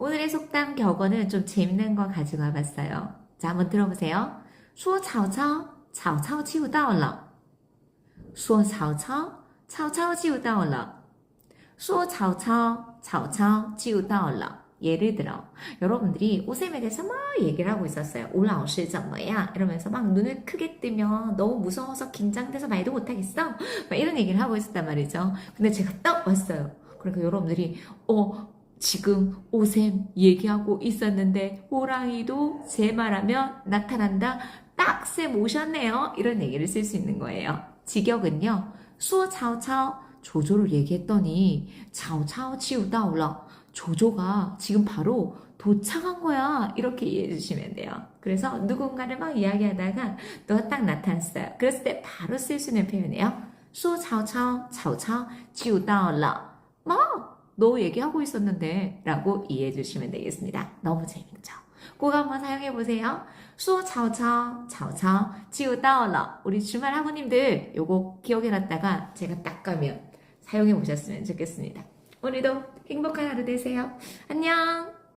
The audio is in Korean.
오늘의 속담 격언은 좀 재밌는 거 가지고 와봤어요. 자, 한번 들어보세요. 说曹操,曹操就到了.说曹操,曹操就到了.说曹操,曹操就到了. 예를 들어 여러분들이 오셈에 대해서 막 얘기를 하고 있었어요. 올라오실 점 뭐야? 이러면서 막 눈을 크게 뜨면 너무 무서워서 긴장돼서 말도 못하겠어? 막 이런 얘기를 하고 있었단 말이죠. 근데 제가 딱 왔어요. 그러니까 여러분들이 어 지금 오셈 얘기하고 있었는데 호랑이도 제 말하면 나타난다. 딱 쌤 오셨네요. 이런 얘기를 쓸 수 있는 거예요. 직역은요. 수어 차오차오 조조를 얘기했더니 차오차오 치우다올라 조조가 지금 바로 도착한 거야. 이렇게 이해해 주시면 돼요. 그래서 누군가를 막 이야기하다가 너가 딱 나타났어요. 그랬을 때 바로 쓸 수 있는 표현이에요. 수어 차오차오 차오차오 치우다올라 막 너 얘기하고 있었는데 라고 이해해 주시면 되겠습니다. 너무 재밌죠? 꼭 한번 사용해 보세요. 수어 차오차오 차오차오 치우다올라 우리 주말 학우님들 요거 기억해 놨다가 제가 딱 가면 사용해 보셨으면 좋겠습니다. 오늘도 행복한 하루 되세요. 안녕!